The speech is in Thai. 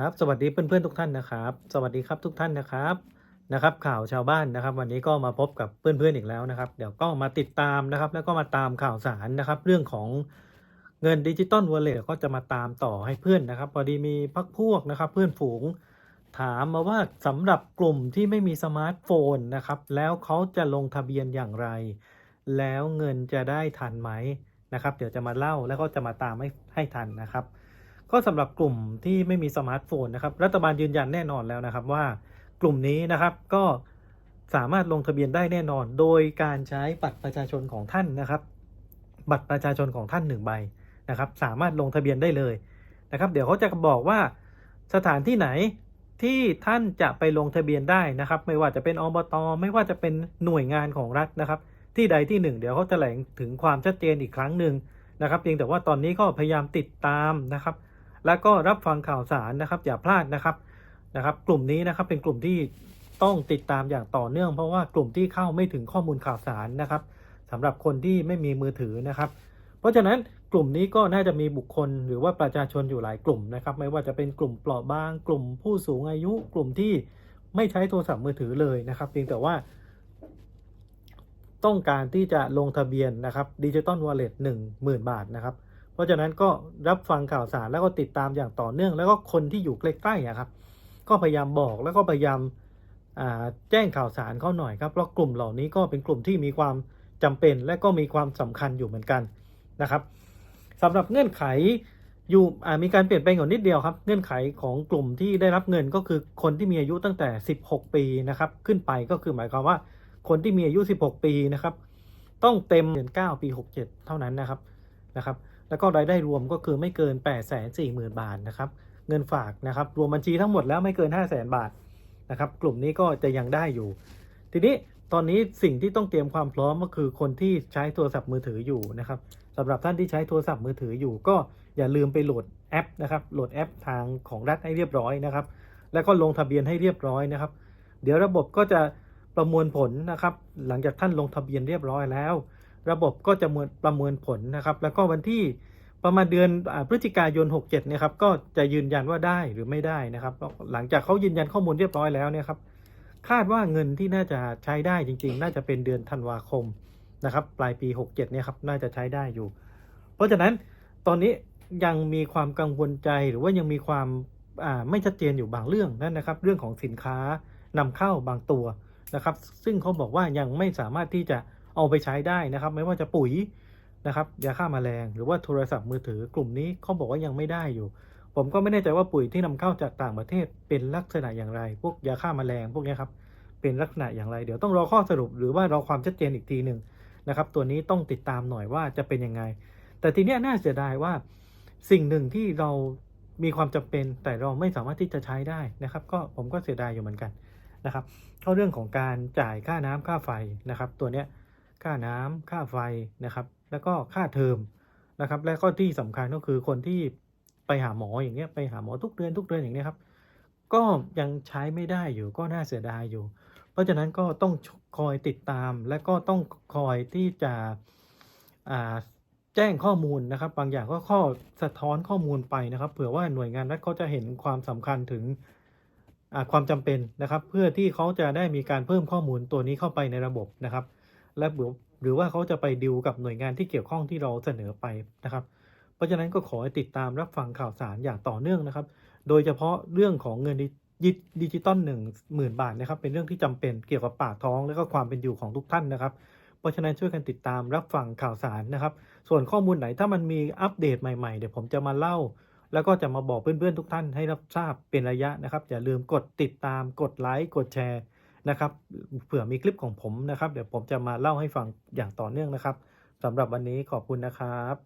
ครับสวัสดีเพื่อนๆทุกท่านนะครับ สวัสดีครับทุกท่านนะครับนะครับ ข่าวชาวบ้านนะครับ วันนี้ก็มาพบกับเพื่อนๆอีกแล้วนะครับ เดี๋ยวก็มาติดตามนะครับ แล้วก็มาตามข่าวสารนะครับ เรื่องของเงินดิจิตอลวอลเล็ตก็จะมาตามต่อให้เพื่อนนะครับ พอดีมีพักพวกนะครับ เพื่อนฝูงถามมาว่าสำหรับกลุ่มที่ไม่มีสมาร์ทโฟนนะครับ แล้วเขาจะลงทะเบียนอย่างไร แล้วเงินจะได้ทันไหมนะครับ เดี๋ยวจะมาเล่าแล้วก็จะมาตามให้ให้ทันนะครับ ก็สำหรับกลุ่มที่ไม่มีสมาร์ทโฟนนะครับ รัฐบาลยืนยันแน่นอนแล้วนะครับว่ากลุ่มนี้นะครับก็สามารถลงทะเบียนได้แน่นอน โดยการใช้บัตรประชาชนของท่านนะครับ บัตรประชาชนของท่านหนึ่งใบนะครับ สามารถลงทะเบียนได้เลยนะครับ เดี๋ยวเขาจะบอกว่าสถานที่ไหนที่ท่านจะไปลงทะเบียนได้นะครับ ไม่ว่าจะเป็นอบตไม่ว่าจะเป็นหน่วยงานของรัฐนะครับ ที่ใดที่หนึ่ง เดี๋ยวเขาแถลงถึงความชัดเจนอีกครั้งหนึ่งนะครับ เพียงแต่ว่าตอนนี้ก็พยายามติดตามนะครับ แล้วก็รับฟังข่าวสารนะครับอย่าพลาดนะครับนะครับ กลุ่มนี้นะครับเป็นกลุ่มที่ต้องติดตามอย่างต่อเนื่อง เพราะว่ากลุ่มที่เข้าไม่ถึงข้อมูลข่าวสารนะครับสำหรับคนที่ไม่มีมือถือนะครับ เพราะฉะนั้นกลุ่มนี้ก็น่าจะมีบุคคลหรือว่าประชาชนอยู่หลายกลุ่มนะครับ ไม่ว่าจะเป็นกลุ่มเปราะบาง กลุ่มผู้สูงอายุ กลุ่มที่ไม่ใช้โทรศัพท์มือถือเลยนะครับ เพียงแต่ว่า ต้องการที่จะลงทะเบียนนะครับดิจิตอลวอลเล็ตหนึ่งหมื่นบาทนะครับ ราะฉะนั้นก็รับฟังข่าวสารแล้วก็ติดตามอย่างต่อเนื่อง แล้วก็คนที่อยู่ใกล้ๆครับ ก็พยายามบอกแล้วก็พยายามาแจ้งข่าวสารเขาหน่อยครับเพราะกลุ่มเหล่านี้ก็เป็นกลุ่มที่มีความจำเป็น และก็มีความสำคัญอยู่เหมือนกันนะครับสำหรับเงื่อนไขอยู่มีการเปลี่ยนแปลงอยู่นิดเดียวครับ เงื่อนไขของกลุ่มที่ได้รับเงินก็คือคนที่มีอายุตั้งแต่ 16 ปีนะครับขึ้นไปก็คือหมายความว่าคนที่มีอายุ 16 ปีนะครับต้องเต็มเดือน9ปี 67 เท่านั้นนะครับ นะครับ แล้วก็รายได้รวมก็คือไม่เกิน 8 4 0 0 0 0 บาทนะครับ เงินฝากนะครับ รวมบัญชีทั้งหมดแล้วไม่เกิน 5 0 0 0 0 0 บาทนะครับ กลุ่มนี้ก็จะยังได้อยู่ ทีนี้ตอนนี้สิ่งที่ต้องเตรียมความพร้อมก็คือคนที่ใช้โทรศัพท์มือถืออยู่นะครับสำหรับท่านที่ใช้โทรศัพท์มือถืออยู่ ก็อย่าลืมไปโหลดแอปนะครับโหลดแอปทางของรัฐให้เรียบร้อยนะครับ แล้วก็ลงทะเบียนให้เรียบร้อยนะครับ เดี๋ยวระบบก็จะประมวลผลนะครับ หลังจากท่านลงทะเบียนเรียบร้อยแล้ว ระบบก็จะประเมวลผลนะครับ แล้วก็วันที่ประมาณเดือนอพฤศจิกายน 67เนี่ยครับ ก็จะยืนยันว่าได้หรือไม่ได้นะครับ หลังจากเขายืนยันข้อมูลเรียบร้อยแล้วเนี่ยครับ คาดว่าเงินที่น่าจะใช้ได้จริง ๆ น่าจะเป็นเดือนธันวาคมนะครับ ปลายปี 67เนี่ยครับ น่าจะใช้ได้อยู่ เพราะฉะนั้นตอนนี้ยังมีความกังวลใจหรือว่ายังมีความไม่ชัดเจนอยู่บางเรื่องนั่นนะครับ เรื่องของสินค้านำเข้าบางตัวนะครับ ซึ่งเขาบอกว่ายังไม่สามารถที่จะ เอาไปใช้ได้นะครับ ไม่ว่าจะปุ๋ยนะครับยาฆ่าแมลงหรือว่าโทรศัพท์มือถือกลุ่มนี้เขาบอกว่ายังไม่ได้อยู่ ผมก็ไม่แน่ใจว่าปุ๋ยที่นำเข้าจากต่างประเทศเป็นลักษณะอย่างไร พวกยาฆ่าแมลงพวกนี้ครับเป็นลักษณะอย่างไร เดี๋ยวต้องรอข้อสรุปหรือว่ารอความชัดเจนอีกทีหนึ่งนะครับ ตัวนี้ต้องติดตามหน่อยว่าจะเป็นยังไง แต่ทีเนี้ยน่าเสียดายว่าสิ่งหนึ่งที่เรามีความจำเป็นแต่เราไม่สามารถที่จะใช้ได้นะครับ ก็ผมก็เสียดายอยู่เหมือนกันนะครับเข้าเรื่องของการจ่ายค่าน้ำค่าไฟนะครับ ตัวเนี้ย ค่าน้ำค่าไฟนะครับ แล้วก็ค่าเทอมนะครับ และก็ที่สำคัญก็คือคนที่ไปหาหมออย่างเงี้ยไปหาหมอทุกเดือนทุกเดือนอย่างเนี้ยครับ ก็ยังใช้ไม่ได้อยู่ก็น่าเสียดายอยู่ เพราะฉะนั้นก็ต้องคอยติดตาม และก็ต้องคอยที่จะแจ้งข้อมูลนะครับ บางอย่างก็ข้อสะท้อนข้อมูลไปนะครับเผื่อว่าหน่วยงานรัฐเขาจะเห็นความสำคัญถึงความจำเป็นนะครับ เพื่อที่เขาจะได้มีการเพิ่มข้อมูลตัวนี้เข้าไปในระบบนะครับ และหรือหรือว่าเขาจะไปดิวกับหน่วยงานที่เกี่ยวข้องที่เราเสนอไปนะครับ เพราะฉะนั้นก็ขอให้ติดตามรับฟังข่าวสารอย่างต่อเนื่องนะครับ โดยเฉพาะเรื่องของเงินดิดิจิตอลหนึ่งหมื่นบาทนะครับ เป็นเรื่องที่จำเป็นเกี่ยวกับปากท้องและก็ความเป็นอยู่ของทุกท่านนะครับ เพราะฉะนั้นช่วยกันติดตามรับฟังข่าวสารนะครับ ส่วนข้อมูลไหนถ้ามันมีอัปเดตใหม่ๆเดี๋ยวผมจะมาเล่า แล้วก็จะมาบอกเพื่อนๆทุกท่านให้รับทราบเป็นระยะนะครับอย่าลืมกดติดตามกดไลค์กดแชร์ นะครับเผื่อมีคลิปของผมนะครับ เดี๋ยวผมจะมาเล่าให้ฟังอย่างต่อเนื่องนะครับสำหรับวันนี้ขอบคุณนะครับ